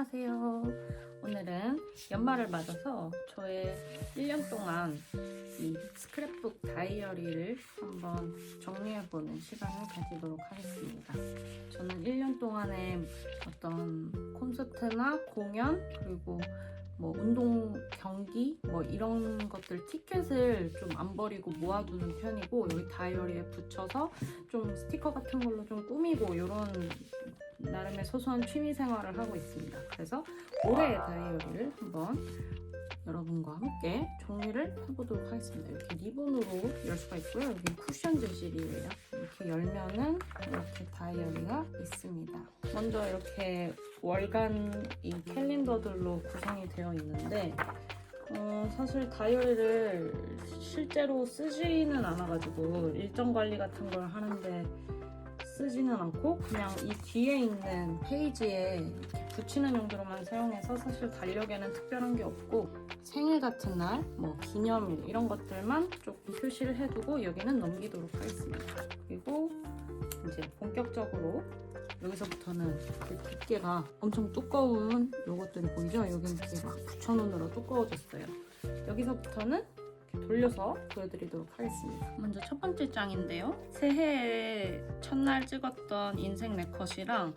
안녕하세요. 오늘은 연말을 맞아서 저의 1년 동안 이 스크랩북 다이어리를 한번 정리해보는 시간을 가지도록 하겠습니다. 저는 1년 동안에 어떤 콘서트나 공연 그리고 뭐 운동 경기 뭐 이런 것들 티켓을 좀 안 버리고 모아두는 편이고 여기 다이어리에 붙여서 좀 스티커 같은 걸로 좀 꾸미고 이런 나름의 소소한 취미 생활을 하고 있습니다. 그래서 올해의 다이어리를 한번 여러분과 함께 정리를 해보도록 하겠습니다. 이렇게 리본으로 열 수가 있고요. 여기 쿠션 재질이에요. 이렇게 열면은 이렇게 다이어리가 있습니다. 먼저 이렇게 월간 이 캘린더들로 구성이 되어 있는데 어, 사실 다이어리를 실제로 쓰지는 않아가지고 일정 관리 같은 걸 하는데 쓰지는 않고 그냥 이 뒤에 있는 페이지에 붙이는 용도로만 사용해서 사실 달력에는 특별한 게 없고 생일 같은 날, 뭐 기념일 이런 것들만 조금 표시를 해두고 여기는 넘기도록 하겠습니다. 그리고 이제 본격적으로 여기서부터는 그 두께가 엄청 두꺼운 요것들이 보이죠? 여기는 이렇게 막 붙여놓느라 두꺼워졌어요. 여기서부터는 이렇게 돌려서 보여드리도록 하겠습니다. 먼저 첫 번째 장인데요. 새해 첫날 찍었던 인생 네컷이랑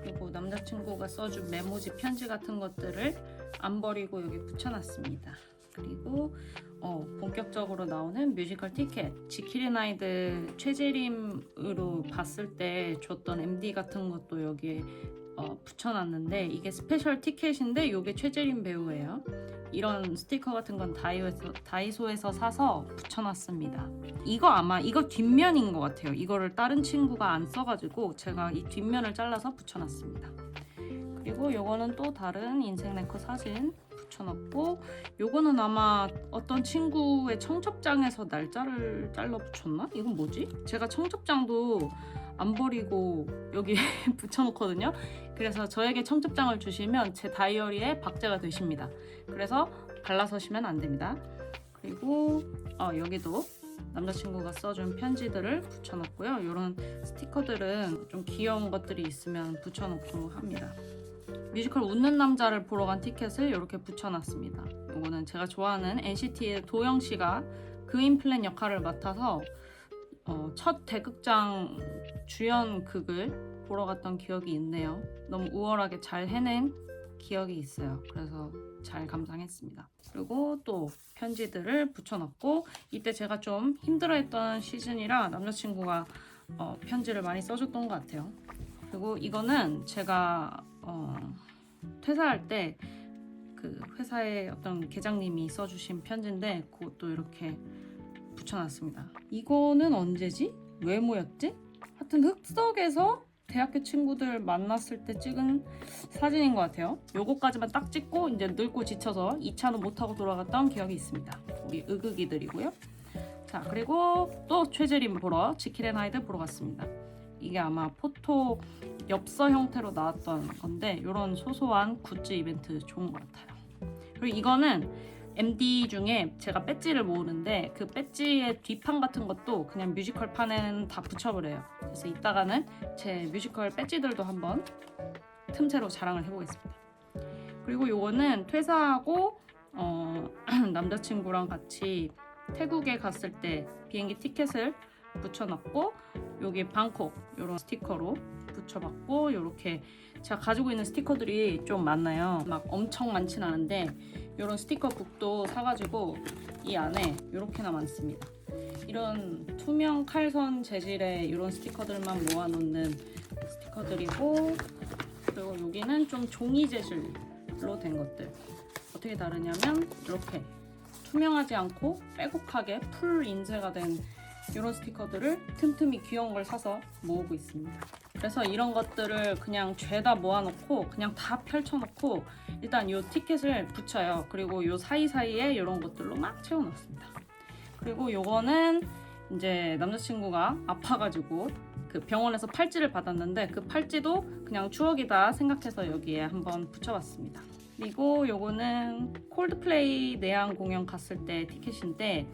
그리고 남자친구가 써준 메모지 편지 같은 것들을 안 버리고 여기 붙여놨습니다. 그리고 어, 본격적으로 나오는 뮤지컬 티켓 지키리나이드 최재림으로 봤을 때 줬던 MD 같은 것도 여기에 어, 붙여놨는데 이게 스페셜 티켓인데 이게 최재림 배우예요. 이런 스티커 같은 건 다이소에서, 다이소에서 사서 붙여놨습니다. 이거 아마 이거 뒷면인 것 같아요. 이거를 다른 친구가 안 써가지고 제가 이 뒷면을 잘라서 붙여놨습니다. 그리고 요거는 또 다른 인생 네컷 사진 붙여놨고 요거는 아마 어떤 친구의 청첩장에서 날짜를 잘라 붙였나? 이건 뭐지? 제가 청첩장도 안 버리고 여기 붙여놓거든요. 그래서 저에게 청첩장을 주시면 제 다이어리에 박제가 되십니다. 그래서 갈라서시면 안 됩니다. 그리고 어, 여기도 남자친구가 써준 편지들을 붙여놓고요. 이런 스티커들은 좀 귀여운 것들이 있으면 붙여놓고 합니다. 뮤지컬 웃는 남자를 보러 간 티켓을 이렇게 붙여놨습니다. 이거는 제가 좋아하는 NCT의 도영 씨가 그인 플랜 역할을 맡아서 어, 첫 대극장 주연 극을 보러 갔던 기억이 있네요. 너무 우월하게 잘 해낸 기억이 있어요. 그래서 잘 감상했습니다. 그리고 또 편지들을 붙여놨고 이때 제가 좀 힘들어했던 시즌이라 남자친구가 어, 편지를 많이 써줬던 것 같아요. 그리고 이거는 제가 어, 퇴사할 때 그 회사의 어떤 계장님이 써주신 편지인데 그것도 이렇게 붙여놨습니다. 이거는 언제지? 왜 모였지? 하여튼 흑석에서 대학교 친구들 만났을 때 찍은 사진인 것 같아요. 요거까지만 딱 찍고 이제 늙고 지쳐서 2차는 못하고 돌아갔던 기억이 있습니다. 우리 으극이들이고요. 자 그리고 또 최재림 보러 지킬앤 하이드 보러 갔습니다. 이게 아마 포토 엽서 형태로 나왔던 건데 이런 소소한 굿즈 이벤트 좋은 것 같아요. 그리고 이거는 MD 중에 제가 배지를 모으는데 그 배지의 뒷판 같은 것도 그냥 뮤지컬 판에는 다 붙여버려요. 그래서 이따가는 제 뮤지컬 배지들도 한번 틈새로 자랑을 해보겠습니다. 그리고 요거는 퇴사하고 어, 남자친구랑 같이 태국에 갔을 때 비행기 티켓을 붙여놨고 여기 방콕 이런 스티커로 붙여봤고 이렇게 제가 가지고 있는 스티커들이 좀 많아요. 막 엄청 많진 않은데 이런 스티커 북도 사가지고 이 안에 이렇게나 많습니다. 이런 투명 칼선 재질의 이런 스티커들만 모아놓는 스티커들이고 그리고 여기는 좀 종이 재질로 된 것들 어떻게 다르냐면 이렇게 투명하지 않고 빼곡하게 풀 인쇄가 된 이런 스티커들을 틈틈이 귀여운 걸 사서 모으고 있습니다. 그래서 이런 것들을 그냥 죄다 모아놓고 그냥 다 펼쳐놓고 일단 이 티켓을 붙여요. 그리고 이 사이사이에 이런 것들로 막 채워놓습니다. 그리고 요거는 이제 남자친구가 아파가지고 그 병원에서 팔찌를 받았는데 그 팔찌도 그냥 추억이다 생각해서 여기에 한번 붙여봤습니다. 그리고 요거는 콜드플레이 내한 공연 갔을 때 티켓인데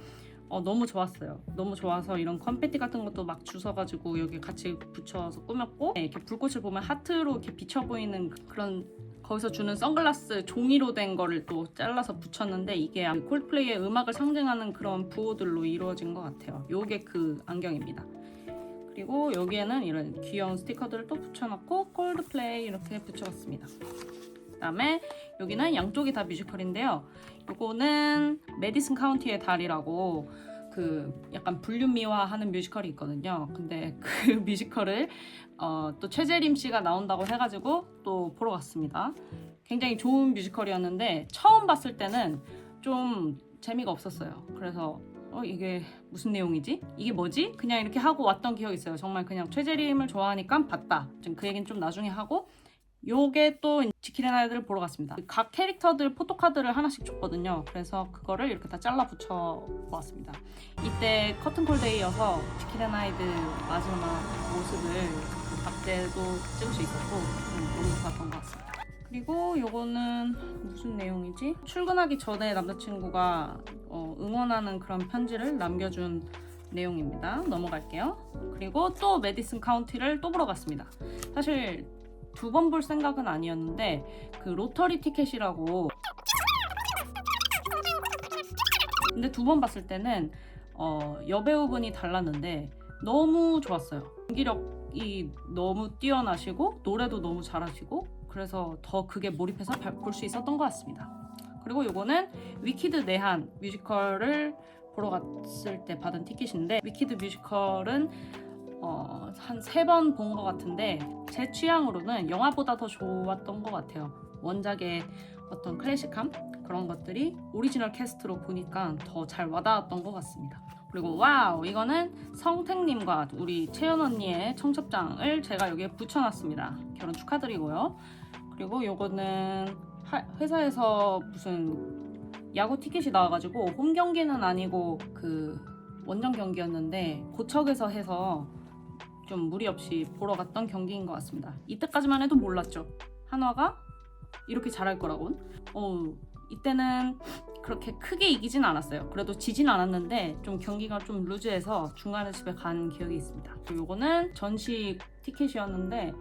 어, 너무 좋았어요. 너무 좋아서 이런 컨페티 같은 것도 막 주워가지고 여기 같이 붙여서 꾸몄고 네, 이렇게 불꽃을 보면 하트로 이렇게 비쳐 보이는 그- 그런 거기서 주는 선글라스 종이로 된 거를 또 잘라서 붙였는데 이게 그 콜플레이의 음악을 상징하는 그런 부호들로 이루어진 것 같아요. 요게 그 안경입니다. 그리고 여기에는 이런 귀여운 스티커들을 또 붙여놨고 콜드플레이 이렇게 붙여봤습니다. 그다음에 여기는 양쪽이 다 뮤지컬인데요. 요거는 메디슨 카운티의 달이라고 그 약간 불륜미화하는 뮤지컬이 있거든요. 근데 그 뮤지컬을 어, 또 최재림 씨가 나온다고 해가지고 또 보러 갔습니다. 굉장히 좋은 뮤지컬이었는데 처음 봤을 때는 좀 재미가 없었어요. 그래서 어 이게 무슨 내용이지? 이게 뭐지? 그냥 이렇게 하고 왔던 기억이 있어요. 정말 그냥 최재림을 좋아하니까 봤다. 좀그 얘기는 좀 나중에 하고 요게 또 지킬의 아이들을 보러 갔습니다. 각 캐릭터들 포토카드를 하나씩 줬거든요. 그래서 그거를 이렇게 다 잘라 붙여 보았습니다. 이때 커튼콜데이여서 지킬의 아이들 마지막 모습을 그 박제도 찍을 수 있었고 좀 너무 좋았던 것 같습니다. 그리고 요거는 무슨 내용이지? 출근하기 전에 남자친구가 어, 응원하는 그런 편지를 남겨준 내용입니다. 넘어갈게요. 그리고 또 메디슨 카운티를 또 보러 갔습니다. 사실 두 번 볼 생각은 아니었는데 그 로터리 티켓이라고 근데 두 번 봤을 때는 어, 여배우분이 달랐는데 너무 좋았어요. 연기력이 너무 뛰어나시고 노래도 너무 잘하시고 그래서 더 그게 몰입해서 볼 수 있었던 것 같습니다. 그리고 요거는 위키드 내한 뮤지컬을 보러 갔을 때 받은 티켓인데 위키드 뮤지컬은 어, 한 세 번 본 것 같은데 제 취향으로는 영화보다 더 좋았던 것 같아요. 원작의 어떤 클래식함 그런 것들이 오리지널 캐스트로 보니까 더 잘 와닿았던 것 같습니다. 그리고 와우 이거는 성택님과 우리 채연 언니의 청첩장을 제가 여기에 붙여놨습니다. 결혼 축하드리고요. 그리고 요거는 하- 회사에서 무슨 야구 티켓이 나와가지고 홈 경기는 아니고 그 원정 경기였는데 고척에서 해서 좀 무리 없이 보러 갔던 경기인 것 같습니다. 이때까지만 해도 몰랐죠. 한화가 이렇게 잘할 거라고는. 어, 이때는 그렇게 크게 이기진 않았어요. 그래도 지진 않았는데 좀 경기가 좀 루즈해서 중간에 집에 간 기억이 있습니다. 요거는 전시 티켓이었는데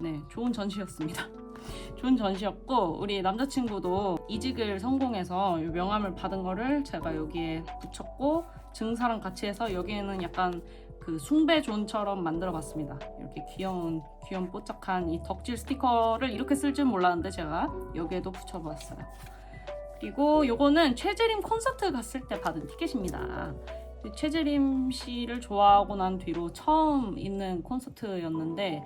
네, 좋은 전시였습니다. 좋은 전시였고 우리 남자친구도 이직을 성공해서 이 명함을 받은 거를 제가 여기에 붙였고 증사랑 같이 해서 여기에는 약간 그 숭배존처럼 만들어 봤습니다. 이렇게 귀여운 귀여운 뽀짝한 이 덕질 스티커를 이렇게 쓸 줄 몰랐는데 제가 여기에도 붙여봤어요. 그리고 요거는 최재림 콘서트 갔을 때 받은 티켓입니다. 최재림 씨를 좋아하고 난 뒤로 처음 있는 콘서트였는데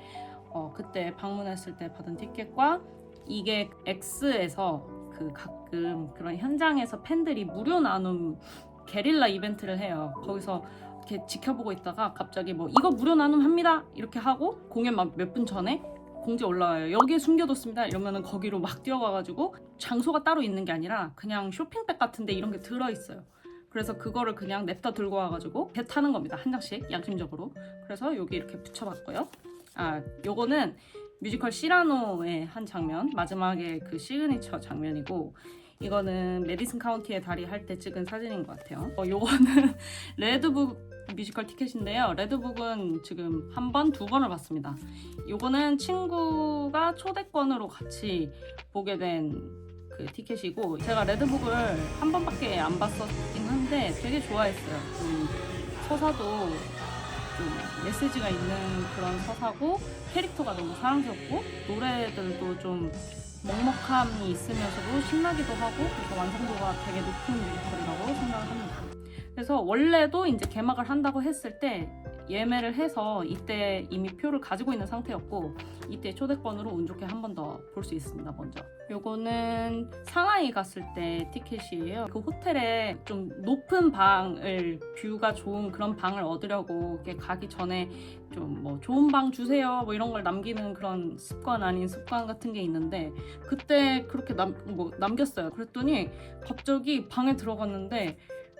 어, 그때 방문했을 때 받은 티켓과 이게 X에서 그 가끔 그런 현장에서 팬들이 무료 나눔 게릴라 이벤트를 해요. 거기서 이렇게 지켜보고 있다가 갑자기 뭐 이거 무료 나눔합니다 이렇게 하고 공연 막 몇 분 전에 공지 올라와요. 여기에 숨겨뒀습니다. 이러면은 거기로 막 뛰어가가지고 장소가 따로 있는 게 아니라 그냥 쇼핑백 같은데 이런 게 들어 있어요. 그래서 그거를 그냥 냅다 들고 와가지고 배 타는 겁니다. 한 장씩 양심적으로. 그래서 여기 이렇게 붙여봤고요. 아, 요거는 뮤지컬 시라노의 한 장면, 마지막에 그 시그니처 장면이고, 이거는 메디슨 카운티의 다리 할 때 찍은 사진인 것 같아요. 어, 요거는 레드북 뮤지컬 티켓인데요. 레드북은 지금 한 번, 두 번을 봤습니다. 요거는 친구가 초대권으로 같이 보게 된 그 티켓이고, 제가 레드북을 한 번밖에 안 봤었긴 한데 되게 좋아했어요. 좀 서사도 좀 메시지가 있는 그런 서사고 캐릭터가 너무 사랑스럽고 노래들도 좀 먹먹함이 있으면서도 신나기도 하고 그래서 완성도가 되게 높은 뮤지컬이라고 생각을 합니다. 그래서 원래도 이제 개막을 한다고 했을 때 예매를 해서 이때 이미 표를 가지고 있는 상태였고 이때 초대권으로 운 좋게 한 번 더 볼 수 있습니다. 먼저 요거는 상하이 갔을 때 티켓이에요. 그 호텔에 좀 높은 방을 뷰가 좋은 그런 방을 얻으려고 가기 전에 좀 뭐 좋은 방 주세요 뭐 이런 걸 남기는 그런 습관 아닌 습관 같은 게 있는데 그때 그렇게 남, 뭐 남겼어요. 그랬더니 갑자기 방에 들어갔는데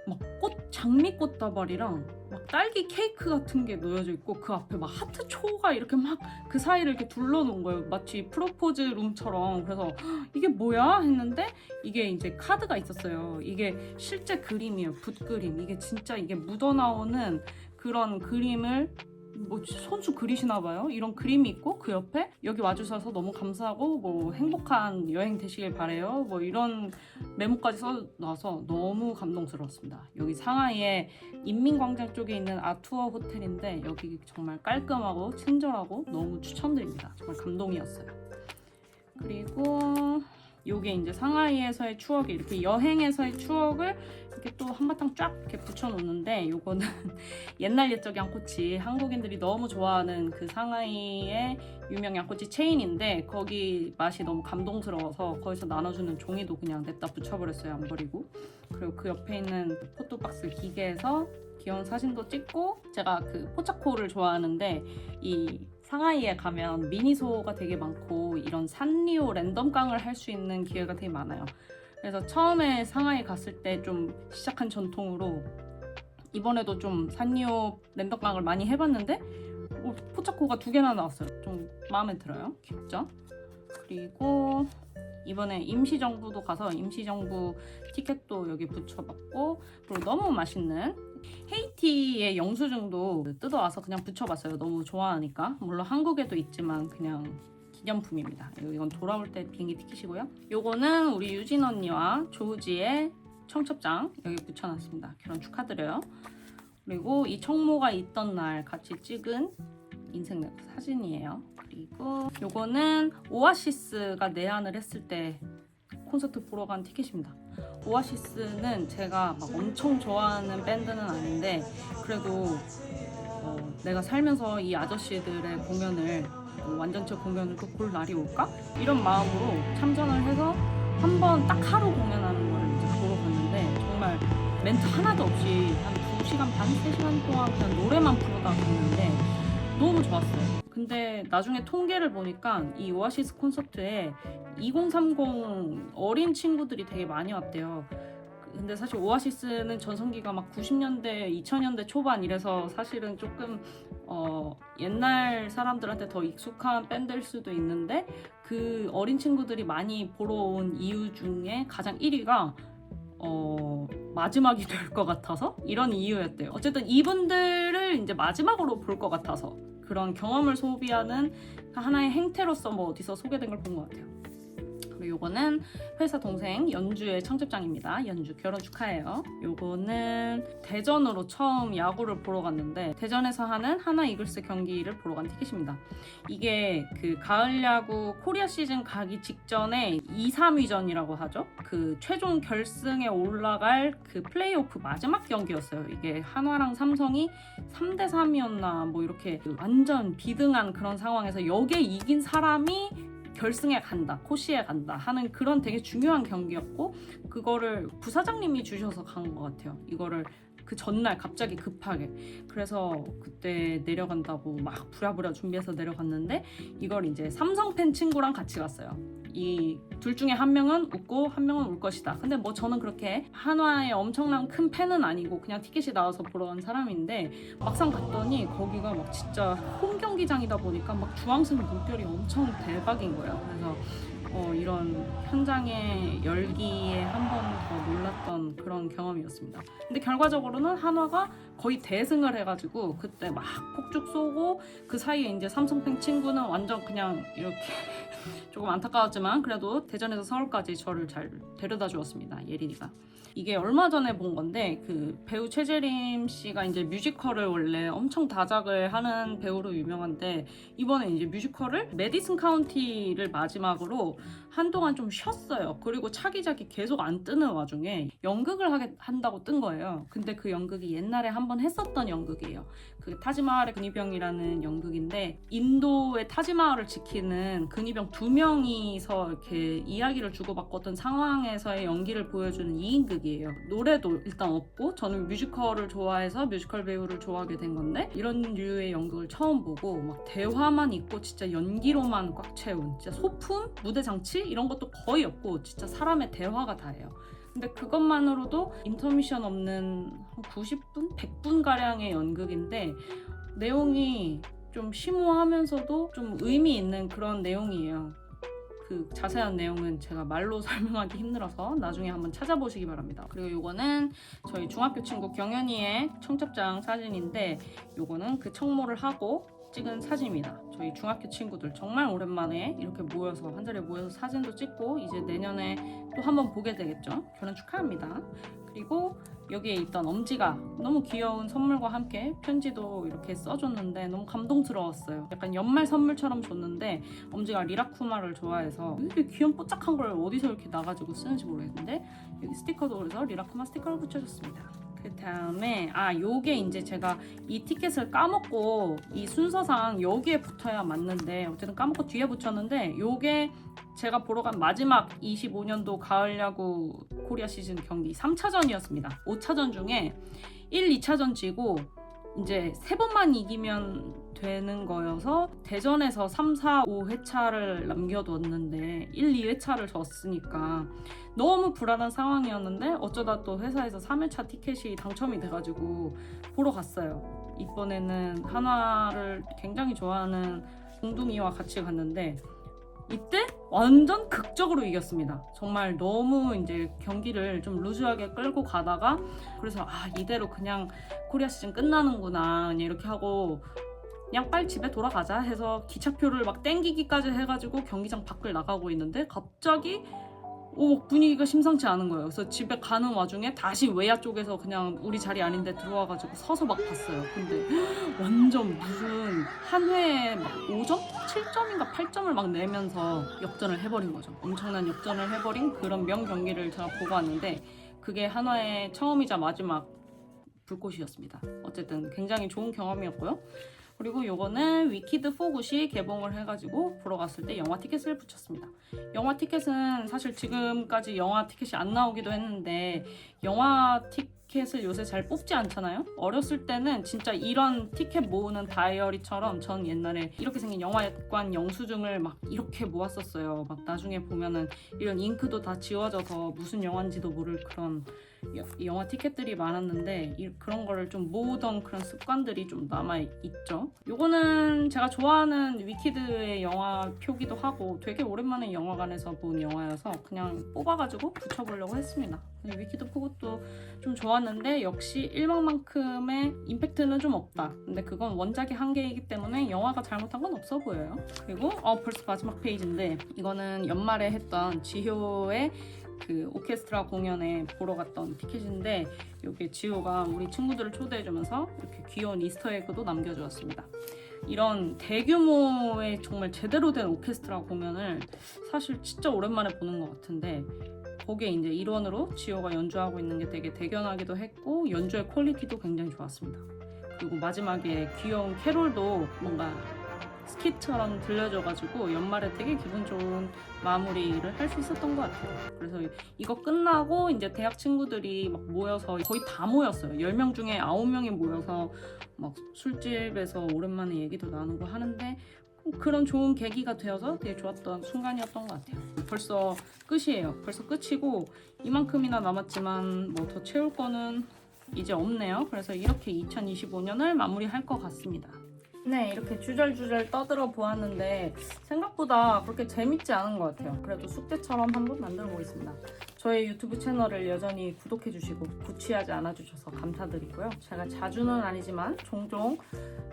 막 꽃 장미꽃 다발이랑 막 딸기 케이크 같은 게 놓여져 있고 그 앞에 막 하트 초가 이렇게 막 그 사이를 이렇게 둘러놓은 거예요. 마치 프로포즈 룸처럼. 그래서 이게 뭐야 했는데 이게 이제 카드가 있었어요. 이게 실제 그림이에요. 붓 그림. 이게 진짜 이게 묻어 나오는 그런 그림을 뭐 손수 그리시나 봐요. 이런 그림이 있고 그 옆에 여기 와주셔서 너무 감사하고 뭐 행복한 여행 되시길 바래요. 뭐 이런 메모까지 써놔서 너무 감동스러웠습니다. 여기 상하이의 인민광장 쪽에 있는 아투어 호텔인데 여기 정말 깔끔하고 친절하고 너무 추천드립니다. 정말 감동이었어요. 그리고 요게 이제 상하이에서의 추억이 이렇게 여행에서의 추억을 이렇게 또 한바탕 쫙 이렇게 붙여놓는데 요거는 옛날 옛적 양꼬치 한국인들이 너무 좋아하는 그 상하이의 유명 양꼬치 체인인데 거기 맛이 너무 감동스러워서 거기서 나눠주는 종이도 그냥 냅다 붙여버렸어요 안 버리고 그리고 그 옆에 있는 포토박스 기계에서 귀여운 사진도 찍고 제가 그 포차코를 좋아하는데 이 상하이에 가면 미니소가 되게 많고 이런 산리오 랜덤깡을 할 수 있는 기회가 되게 많아요. 그래서 처음에 상하이 갔을 때 좀 시작한 전통으로 이번에도 좀 산리오 랜덤깡을 많이 해봤는데 어, 포차코가 두 개나 나왔어요. 좀 마음에 들어요. 귀엽죠? 그리고 이번에 임시정부도 가서 임시정부 티켓도 여기 붙여봤고 그리고 너무 맛있는 헤이티의 영수증도 뜯어와서 그냥 붙여봤어요. 너무 좋아하니까. 물론 한국에도 있지만 그냥 기념품입니다. 이건 돌아올 때 비행기 티켓이고요. 요거는 우리 유진 언니와 조지의 청첩장 여기 붙여놨습니다. 결혼 축하드려요. 그리고 이 청모가 있던 날 같이 찍은 인생 내 사진이에요. 그리고 요거는 오아시스가 내한을 했을 때 콘서트 보러 간 티켓입니다. 오아시스는 제가 막 엄청 좋아하는 밴드는 아닌데 그래도 어, 내가 살면서 이 아저씨들의 공연을 어, 완전체 공연을 또 볼 날이 올까? 이런 마음으로 참전을 해서 한 번 딱 하루 공연하는 걸 이제 보러 갔는데 정말 멘트 하나도 없이 한 2시간 반, 3시간 동안 그냥 노래만 부르다 갔는데 너무 좋았어요. 근데 나중에 통계를 보니까 이 오아시스 콘서트에 2030 어린 친구들이 되게 많이 왔대요. 근데 사실 오아시스는 전성기가 막 90년대, 2000년대 초반 이래서 사실은 조금 어, 옛날 사람들한테 더 익숙한 밴드일 수도 있는데 그 어린 친구들이 많이 보러 온 이유 중에 가장 1위가 어, 마지막이 될 것 같아서 이런 이유였대요. 어쨌든 이분들을 이제 마지막으로 볼 것 같아서 그런 경험을 소비하는 하나의 행태로서 뭐 어디서 소개된 걸 본 것 같아요. 그리고 요거는 회사 동생 연주의 청첩장입니다. 연주 결혼 축하해요. 요거는 대전으로 처음 야구를 보러 갔는데 대전에서 하는 하나 이글스 경기를 보러 간 티켓입니다. 이게 그 가을 야구 코리아 시즌 가기 직전에 2, 3위전이라고 하죠. 그 최종 결승에 올라갈 그 플레이오프 마지막 경기였어요. 이게 한화랑 삼성이 3대 3이었나 뭐 이렇게 그 완전 비등한 그런 상황에서 여기에 이긴 사람이 결승에 간다, 코시에 간다 하는 그런 되게 중요한 경기였고 그거를 부사장님이 주셔서 간 것 같아요. 이거를 그 전날 갑자기 급하게 그래서 그때 내려간다고 막 부랴부랴 준비해서 내려갔는데 이걸 이제 삼성 팬 친구랑 같이 갔어요. 이 둘 중에 한 명은 웃고 한 명은 울 것이다. 근데 뭐 저는 그렇게 한화의 엄청난 큰 팬은 아니고 그냥 티켓이 나와서 보러 간 사람인데 막상 갔더니 거기가 막 진짜 홈 경기장이다 보니까 막 주황색 물결이 엄청 대박인 거예요. 그래서 어, 이런 현장의 열기에 한 번 더 놀랐던 그런 경험이었습니다. 근데 결과적으로는 한화가 거의 대승을 해가지고 그때 막 폭죽 쏘고 그 사이에 이제 삼성팬 친구는 완전 그냥 이렇게 조금 안타까웠지만 그래도 대전에서 서울까지 저를 잘 데려다 주었습니다. 예린이가. 이게 얼마 전에 본 건데 그 배우 최재림 씨가 이제 뮤지컬을 원래 엄청 다작을 하는 배우로 유명한데 이번에 이제 뮤지컬을 메디슨 카운티를 마지막으로 한동안 좀 쉬었어요. 그리고 차기작이 계속 안 뜨는 와중에 연극을 하게 한다고 뜬 거예요. 근데 그 연극이 옛날에 한번 했었던 연극이에요. 그 타지마할의 근위병이라는 연극인데 인도의 타지마할을 지키는 근위병 두 명이서 이렇게 이야기를 주고받고 던 상황에서의 연기를 보여주는 2인극이에요. 노래도 일단 없고 저는 뮤지컬을 좋아해서 뮤지컬 배우를 좋아하게 된 건데 이런 류의 연극을 처음 보고 막 대화만 있고 진짜 연기로만 꽉 채운 진짜 소품, 무대 장치 이런 것도 거의 없고 진짜 사람의 대화가 다예요. 근데 그것만으로도 인터미션 없는 한 90분, 100분 가량의 연극인데 내용이 좀 심오하면서도 좀 의미 있는 그런 내용이에요. 그 자세한 내용은 제가 말로 설명하기 힘들어서 나중에 한번 찾아보시기 바랍니다. 그리고 요거는 저희 중학교 친구 경연이의 청첩장 사진인데 요거는 그 청모를 하고 찍은 사진입니다. 저희 중학교 친구들 정말 오랜만에 이렇게 모여서 한 자리에 모여서 사진도 찍고 이제 내년에 또 한번 보게 되겠죠. 결혼 축하합니다. 그리고 여기에 있던 엄지가 너무 귀여운 선물과 함께 편지도 이렇게 써줬는데 너무 감동스러웠어요. 약간 연말 선물처럼 줬는데 엄지가 리라쿠마를 좋아해서 이렇게 귀염 뽀짝한 걸 어디서 이렇게 나가지고 쓰는지 모르겠는데 여기 스티커도 그래서 리라쿠마 스티커를 붙여줬습니다. 그 다음에 아 요게 이제 제가 이 티켓을 까먹고 이 순서상 여기에 붙어야 맞는데 어쨌든 까먹고 뒤에 붙였는데 요게 제가 보러 간 마지막 25년도 가을 야구 코리아 시즌 경기 3차전이었습니다. 5차전 중에 1, 2차전 지고 이제 세 번만 이기면 되는 거여서 대전에서 3, 4, 5회차를 남겨뒀는데 1, 2회차를 졌으니까 너무 불안한 상황이었는데 어쩌다 또 회사에서 3회차 티켓이 당첨이 돼가지고 보러 갔어요. 이번에는 한화를 굉장히 좋아하는 공둥이와 같이 갔는데 이때 완전 극적으로 이겼습니다. 정말 너무 이제 경기를 좀 루즈하게 끌고 가다가 그래서 아 이대로 그냥 코리아 시즌 끝나는구나 이렇게 하고 그냥 빨리 집에 돌아가자 해서 기차표를 막 땡기기까지 해가지고 경기장 밖을 나가고 있는데 갑자기 오 분위기가 심상치 않은 거예요. 그래서 집에 가는 와중에 다시 외야 쪽에서 그냥 우리 자리 아닌데 들어와가지고 서서 막 봤어요. 근데 완전 무슨 한 회에 막 5점? 7점인가 8점을 막 내면서 역전을 해버린 거죠. 엄청난 역전을 해버린 그런 명 경기를 제가 보고 왔는데 그게 한화의 처음이자 마지막 불꽃이었습니다. 어쨌든 굉장히 좋은 경험이었고요. 그리고 요거는 위키드 포굿이 개봉을 해가지고 보러 갔을 때 영화 티켓을 붙였습니다. 영화 티켓은 사실 지금까지 영화 티켓이 안 나오기도 했는데 영화 티 켓을 요새 잘 뽑지 않잖아요. 어렸을 때는 진짜 이런 티켓 모으는 다이어리처럼 전 옛날에 이렇게 생긴 영화관 영수증을 막 이렇게 모았었어요. 막 나중에 보면은 이런 잉크도 다 지워져서 무슨 영화인지도 모를 그런 여- 영화 티켓들이 많았는데 이- 그런 거를 좀 모으던 그런 습관들이 좀 남아 있죠. 요거는 제가 좋아하는 위키드의 영화 표기도 하고 되게 오랜만에 영화관에서 본 영화여서 그냥 뽑아가지고 붙여보려고 했습니다. 위키드 포것도 좀 좋았는데 역시 1막만큼의 임팩트는 좀 없다. 근데 그건 원작의 한계이기 때문에 영화가 잘못한 건 없어 보여요. 그리고 어 벌써 마지막 페이지인데 이거는 연말에 했던 지효의 그 오케스트라 공연에 보러 갔던 티켓인데 여기 지호가 우리 친구들을 초대해주면서 이렇게 귀여운 이스터에그도 남겨주었습니다. 이런 대규모의 정말 제대로 된 오케스트라 공연을 사실 진짜 오랜만에 보는 것 같은데 거기에 이제 일원으로 지호가 연주하고 있는 게 되게 대견하기도 했고 연주의 퀄리티도 굉장히 좋았습니다. 그리고 마지막에 귀여운 캐롤도 뭔가 스kit처럼 들려줘가지고 연말에 되게 기분 좋은 마무리를 할 수 있었던 것 같아요. 그래서 이거 끝나고 이제 대학 친구들이 막 모여서 거의 다 모였어요. 10명 중에 9명이 모여서 막 술집에서 오랜만에 얘기도 나누고 하는데 그런 좋은 계기가 되어서 되게 좋았던 순간이었던 것 같아요. 벌써 끝이에요. 벌써 끝이고 이만큼이나 남았지만 뭐 더 채울 거는 이제 없네요. 그래서 이렇게 2025년을 마무리할 것 같습니다. 네, 이렇게 주절주절 떠들어 보았는데 생각보다 그렇게 재밌지 않은 것 같아요. 그래도 숙제처럼 한번 만들어 보겠습니다. 저의 유튜브 채널을 여전히 구독해 주시고 구취하지 않아 주셔서 감사드리고요. 제가 자주는 아니지만 종종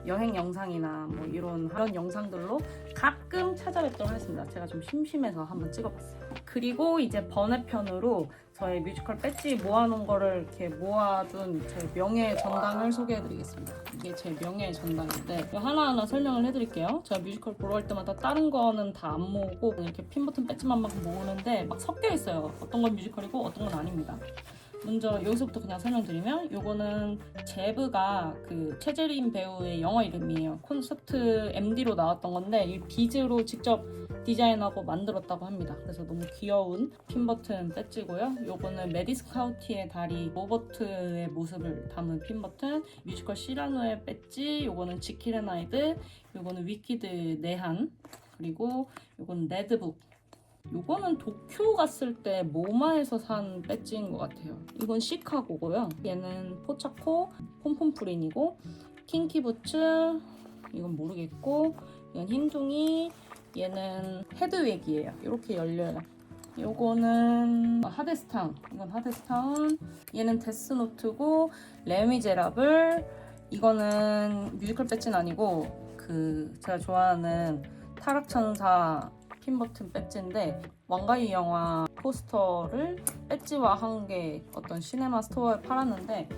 여행 영상이나 뭐 이런 그런 영상들로 가끔 찾아뵙도록 하겠습니다. 제가 좀 심심해서 한번 찍어봤어요. 그리고 이제 번외편으로 저의 뮤지컬 배지 모아놓은 거를 이렇게 모아둔 제 명예 전당을 소개해드리겠습니다. 이게 제 명예 전당인데 하나하나 설명을 해드릴게요. 제가 뮤지컬 보러 갈 때마다 다른 거는 다 안 모으고 이렇게 핀 버튼 배지만 막 모으는데 막 섞여 있어요. 어떤 건 뮤지컬이고 어떤 건 아닙니다. 먼저 여기서부터 그냥 설명드리면 요거는 제브가 그 최재림 배우의 영어 이름이에요. 콘서트 MD로 나왔던 건데 이 비즈로 직접 디자인하고 만들었다고 합니다. 그래서 너무 귀여운 핀 버튼 배지고요. 요거는 메디스 카우티의 다리 로버트의 모습을 담은 핀 버튼, 뮤지컬 시라노의 배지, 요거는 지킬앤하이드, 요거는 위키드 내한, 그리고 요거는 레드북 이거는 도쿄 갔을 때 모마에서 산 배지인 것 같아요. 이건 시카고고요. 얘는 포차코 폼폼프린이고 킹키부츠 이건 모르겠고 이건 흰둥이 얘는 헤드웩이에요. 이렇게 열려요. 요거는 하데스타운 이건 하데스타운 얘는 데스노트고 레미제라블 이거는 뮤지컬 배지는 아니고 그 제가 좋아하는 타락천사 핀버튼 배지인데 왕가이 영화 포스터를 배지화 한게 어떤 시네마 스토어에 팔았는데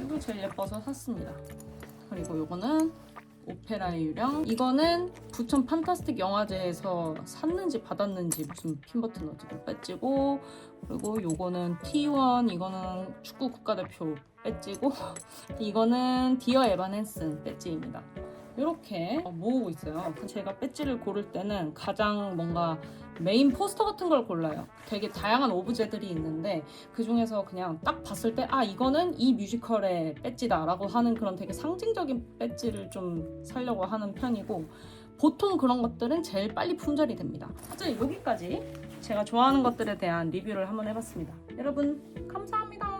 이거 제일 예뻐서 샀습니다. 그리고 요거는 오페라의 유령 이거는 부천 판타스틱 영화제에서 샀는지 받았는지 무슨 핀버튼 어디를 배지고 그리고 요거는 T1 이거는 축구 국가대표 배지고 이거는 디어 에반 헨슨 배지입니다. 이렇게 모으고 있어요. 제가 배지를 고를 때는 가장 뭔가 메인 포스터 같은 걸 골라요. 되게 다양한 오브제들이 있는데 그 중에서 그냥 딱 봤을 때 아 이거는 이 뮤지컬의 배지다라고 하는 그런 되게 상징적인 배지를 좀 사려고 하는 편이고 보통 그런 것들은 제일 빨리 품절이 됩니다. 어쨌든 여기까지 제가 좋아하는 것들에 대한 리뷰를 한번 해봤습니다. 여러분 감사합니다.